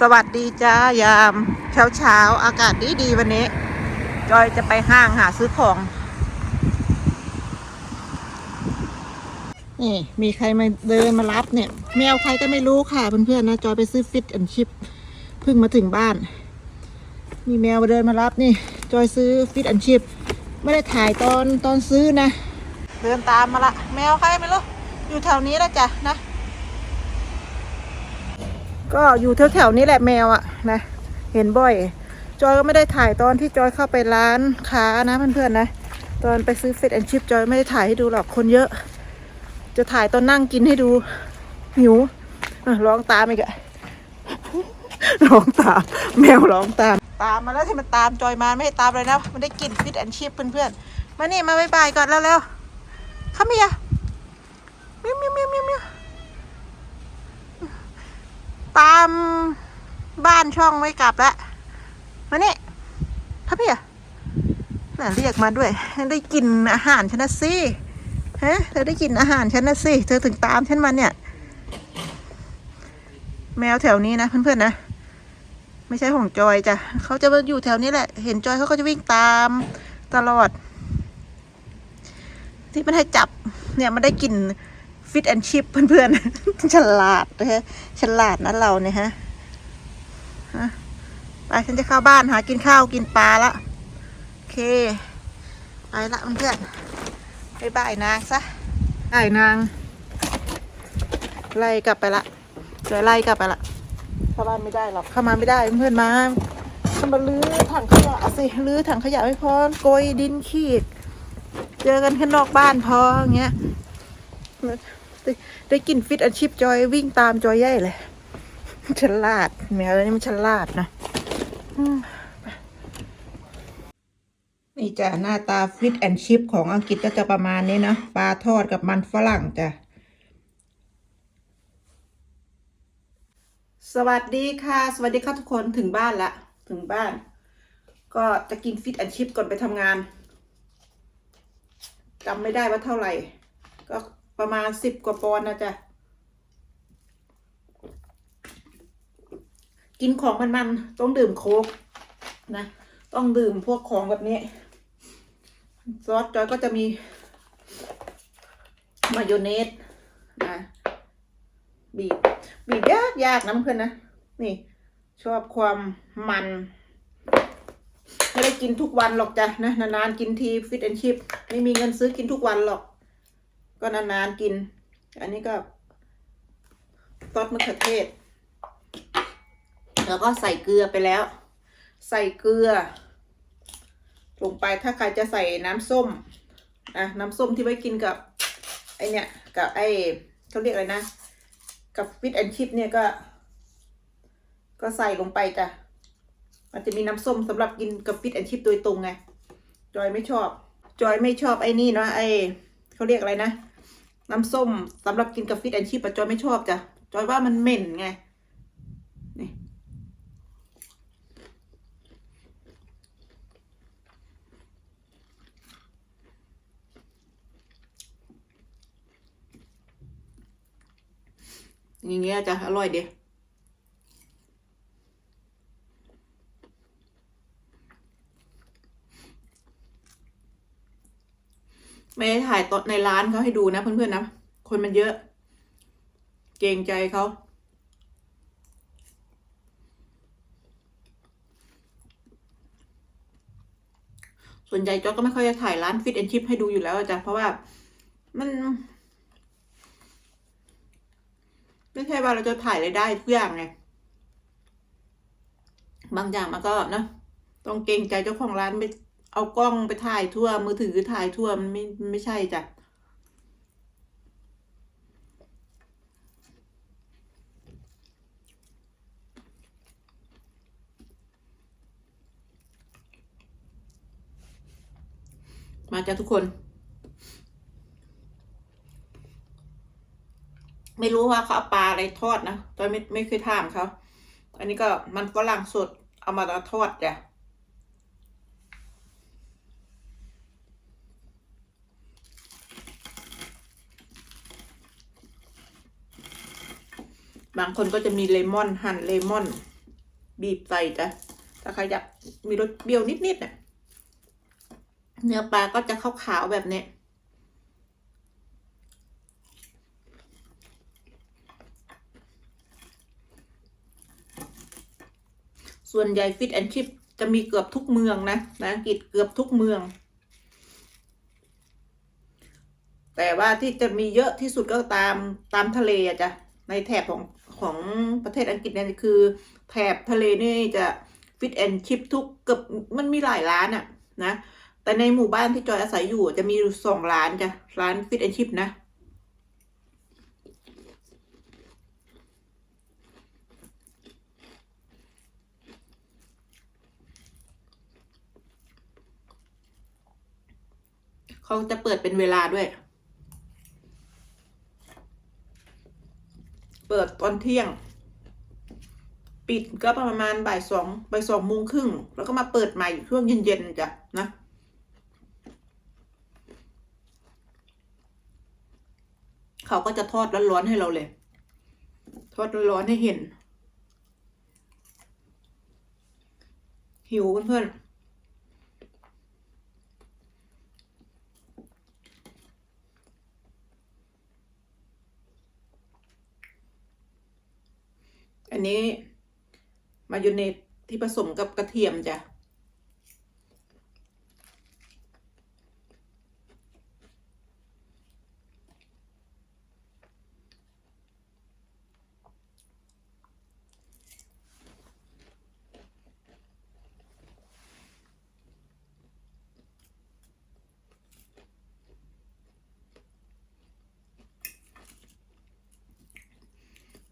สวัสดีจ้ายามเช้าเช้าๆอากาศดีดีวันนี้ จอยจะไปห้างหาซื้อของ นี่ มีใครมาเดินมารับเนี่ย แมวใครก็ไม่รู้ค่ะเพื่อนๆนะจอยไปซื้อฟิตแอนชิพเพิ่งมาถึงบ้าน มีแมวมาเดินมารับนี่ จอยซื้อฟิตแอนชิพไม่ได้ถ่ายตอนตอนซื้อนะ เดินตามมาละ แมวใครไม่รู้อยู่แถวนี้แล้วจ้ะนะ ก็อยู่แถวๆนี้แหละแมวอะนะ เห็นบ่อย จอยก็ไม่ได้ถ่ายตอนที่จอยเข้าไปร้านค้านะเพื่อนๆนะ ตอนไปซื้อเฟิตแอนชิพจอยไม่ได้ถ่ายให้ดูหรอกคนเยอะ จะถ่ายตอนนั่งกินให้ดูหิวร้องตามอีกอะร้องตาม แมวร้องตาม ตามมาแล้วที่มันตามจอยมาไม่ให้ตามเลยนะ มันได้กลิ่นฟิตแอนชิพเพื่อนๆ มานี่มาบายบายก่อนแล้วแล้วเข้ามาอย่าเมียวเมียวเมียวเมียวเมียว ตามบ้านช่องไว้กลับแล้วมานี่ครับพี่อะน่ะเรียกมาด้วย ได้กินอาหารฉันนะสิฮะเธอได้กินอาหารฉันนะสิเธอถึงตามฉันมาเนี่ย แมวแถวนี้นะเพื่อนๆนะไม่ใช่ของจอยจ้ะเขาจะมาอยู่แถวนี้แหละ เห็นจอยเขาก็จะวิ่งตามตลอด ที่มันให้จับเนี่ยมันได้กลิ่น ฟิตแอนชิพเพื่อนๆ ฉลาดนะฮะฉลาดนะเราเนี่ยฮะฮะไปฉันจะเข้าบ้านหากินข้าวกินปลาละโอเค ไปละเพื่อนๆบายบายนางซะไอ้นาง ไล่กลับไปละเดี๋ยวไล่กลับไปละเข้าบ้านไม่ได้หรอกเข้ามาไม่ได้เพื่อนๆมาเข้ามาลื้อถังขยะสิลื้อถังขยะไม่พอโกยดินขีด เจอกันข้างนอกบ้านพออย่างเงี้ย ได้ได้กินฟิตอาชีพจอยวิ่งตามจอยใหญ่เลยฉลาดแมวนี่มันฉลาดนะนี่จ้ะหน้าตาฟิตแอนชิพของอังกฤษก็จะประมาณนี้นะปลาทอดกับมันฝรั่งจ้ะสวัสดีค่ะ สวัสดีค่ะทุกคนถึงบ้านละถึงบ้าน ก็จะกินฟิตแอนชิพก่อนไปทำงานจำไม่ได้ว่าเท่าไหร่ ก็ ประมาณสิบกว่าปอนด์นะจ๊ะ กินของมันๆต้องดื่มโค้กนะ ต้องดื่มพวกของแบบนี้ ซอสจอยก็จะมี มายองเนสนะบีบบีบยากยากนะเพื่อนนะ นี่ ชอบความมันไม่ได้กินทุกวันหรอกจ้ะนะนานๆกินทีฟิตแอนชิพไม่มีเงินซื้อกินทุกวันหรอก ก็นานๆกิน อันนี้ก็ซอสมะเขือเทศ แล้วก็ใส่เกลือไปแล้ว ใส่เกลือ ลงไปถ้าใครจะใส่น้ำส้มนะน้ำส้มที่ไว้กินกับไอเนี่ยกับไอเขาเรียกอะไรนะ กับฟิตแอนชิพเนี่ยก็ ก็ใส่ลงไปจ้ะมันจะมีน้ำส้มสำหรับกินกับฟิตแอนชิพโดยตรงไง จอยไม่ชอบ จอยไม่ชอบไอ้นี่เนาะไอเขาเรียกอะไรนะ น้ำส้มสำหรับกินกับฟิตแอนชีปะจอยไม่ชอบจ้ะจอยว่ามันเหม็นไงนี่อย่างเงี้ยจะอร่อยเดี ไม่ได้ถ่ายตอนในร้านเขาให้ดูนะเพื่อนๆนะ คนมันเยอะ เกรงใจเขาส่วนใหญ่จอก็ไม่ค่อยจะถ่ายร้านฟิตแอนชิพให้ดูอยู่แล้วจ้ะเพราะว่ามัน ไม่ใช่ว่าเราจะถ่ายรายได้ทุกอย่างไงบางอย่างมันก็เนอะต้องเกรงใจเจ้าของร้านไป เอากล้องไปถ่ายทั่ว มือถือถ่ายทั่วมันไม่ไม่ใช่จ้ะมาจ้ะทุกคน ไม่รู้ว่าเขาเอาปลาอะไรทอดนะตอนไม่ไม่เคยถามเขา อันนี้ก็มันฝรั่งสดเอามาทอดจ้ะ บางคนก็จะมีเลมอนหั่นเลมอน บีบใส่จ้ะถ้าใครอยากมีรสเปรี้ยวนิดๆเนี่ยเนื้อปลาก็จะขาวๆแบบนี้ส่วนใหญ่ฟิตแอนชิพจะมีเกือบทุกเมืองนะนะอังกฤษเกือบทุกเมือง แต่ว่าที่จะมีเยอะที่สุดก็ตามตามทะเลอะจ้ะในแถบของ ของประเทศอังกฤษเนี่ยคือแถบทะเลนี่จะฟิตแอนชิพทุกเกือบมันมีหลายร้านอะนะ แต่ในหมู่บ้านที่จอยอาศัยอยู่จะมีอยู่สองร้านจ้ะร้านฟิตแอนชิพนะเขาจะเปิดเป็นเวลาด้วย เปิดตอนเที่ยง ปิดก็ประมาณบ่ายสองบ่ายสองโมงครึ่ง แล้วก็มาเปิดใหม่ช่วงเย็นๆจ้ะนะเขาก็จะทอดร้อนๆให้เราเลย ทอดร้อนๆให้เห็น หิวเพื่อนๆ อันนี้มายองเนสที่ผสมกับกระเทียมจ้ะ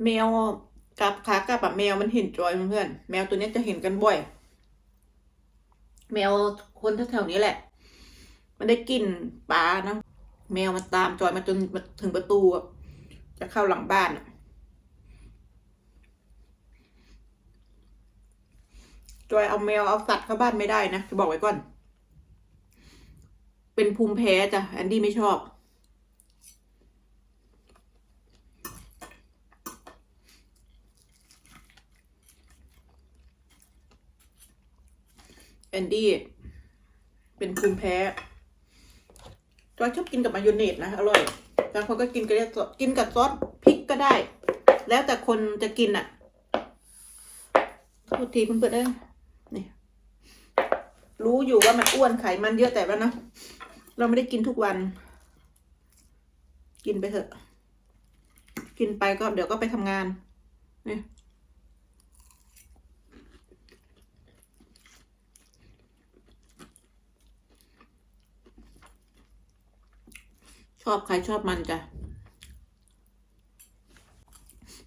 แมว กับขากลับแมวมันเห็นจอยเพื่อนแมวตัวนี้จะเห็นกันบ่อย แมวคนแถวๆนี้แหละ มันได้กลิ่นปลานะแมวมันตามจอยมาจนมาถึงประตู จะเข้าหลังบ้านจอยเอาแมวเอาสัตว์เข้าบ้านไม่ได้นะจะบอกไว้ก่อน เป็นภูมิแพ้จ้ะแอนดี้ไม่ชอบ นดี้เป็นภูมิแพ้จอยชอบกินกับมายองเนสนะอร่อยบางคนก็กินกับกินกับซอสพริกก็ได้ แล้วแต่คนจะกินอะโทษทีเพื่อนๆเอ้ยนี่รู้อยู่ว่ามันอ้วนไขมันเยอะแต่ว่านะเราไม่ได้กินทุกวัน กินไปเถอะ กินไปก็เดี๋ยวก็ไปทำงานนี่ อบใครชอบมันจ้ะ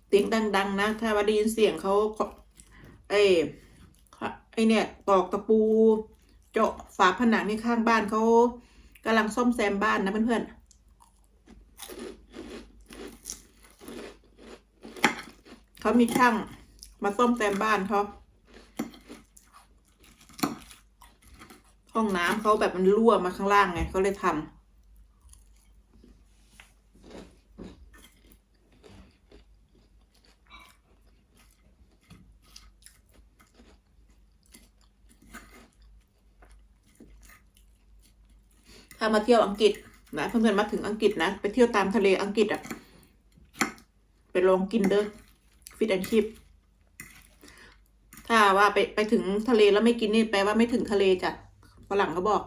เสียงดัง ๆ นะ ถ้าว่าได้ยินเสียงเขาไอ้ไอเนี่ยตอกตะปู เจาะฝาผนังในข้างบ้านเขากำลังซ่อมแซมบ้านนะเพื่อนๆเขามีช่างมาซ่อมแซมบ้านเขาห้องน้ำเขาแบบมันรั่วมาข้างล่างไงเขาเลยทำ ถ้ามาเที่ยวอังกฤษนะเพื่อนๆมาถึงอังกฤษนะ ไปเที่ยวตามทะเลอังกฤษอะไปลองกินเด้อฟิตแอนชิพถ้าว่าไปไปถึงทะเลแล้วไม่กินนี่แปลว่าไม่ถึงทะเลจ้ะฝรั่งเขาบอก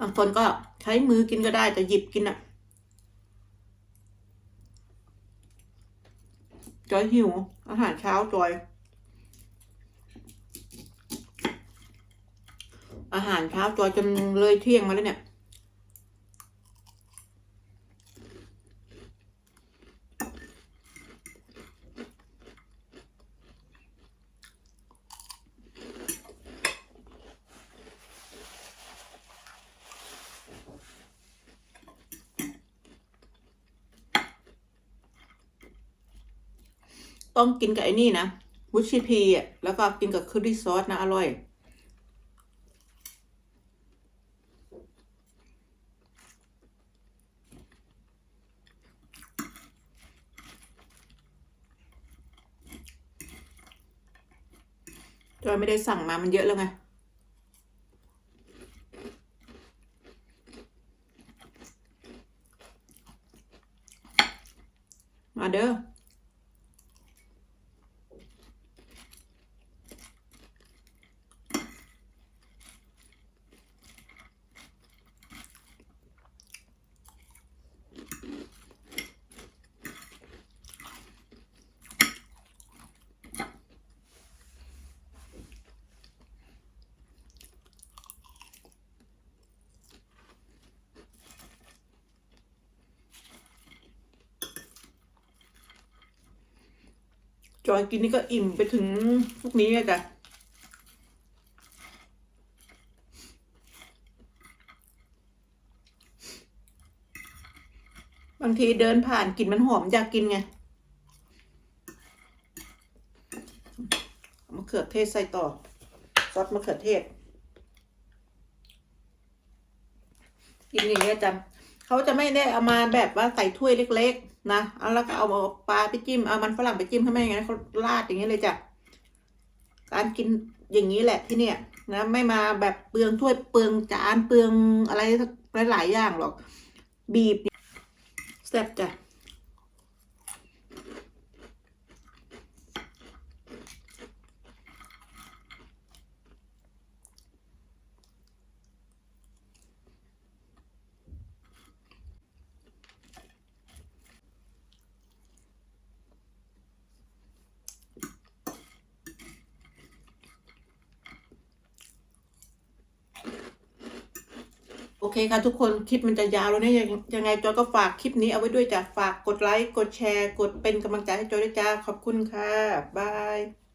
บางคนก็ ช้มือกินก็ได้แต่หยิบกินอะจอยหิว อาหารเช้าจอย อาหารเช้าจอยจนเลยเที่ยงมาแล้วเนี่ย ต้องกินกับไอ้นี่นะวุชิพีอะแล้วก็กินกับคือรี่ซอสนะอร่อย จอยไม่ได้สั่งมามันเยอะแล้วไงมาเด้อ จอยกินนี่ก็อิ่มไปถึงพวกนี้เลยจ้ะบางทีเดินผ่านกลิ่นมันหอมอยากกินไงมะเขือเทศใส่ต่อ ซอสมะเขือเทศ กินอย่างเงี้ยจ้ะเขาจะไม่ได้เอามาแบบว่าใส่ถ้วยเล็ก ๆ นะเอาแล้วก็เอาปลาไปจิ้มเอามันฝรั่งไปจิ้มทำไม่งั้นเขาราดอย่างนี้เลยจ้ะการกินอย่างนี้แหละที่เนี่ยนะไม่มาแบบเปลืองถ้วยเปลืองจานเปลืองอะไรหลายๆอย่างหรอก บีบแซ่บจ้ะ อเคค่ะทุกคนคลิปมันจะยาวแล้วเนี่ยยังยังไงจอยก็ฝากคลิปนี้เอาไว้ด้วยจ้ะฝากกดไลค์กดแชร์ กดเป็นกำลังใจให้จอยด้วยจ้าขอบคุณค่ะบาย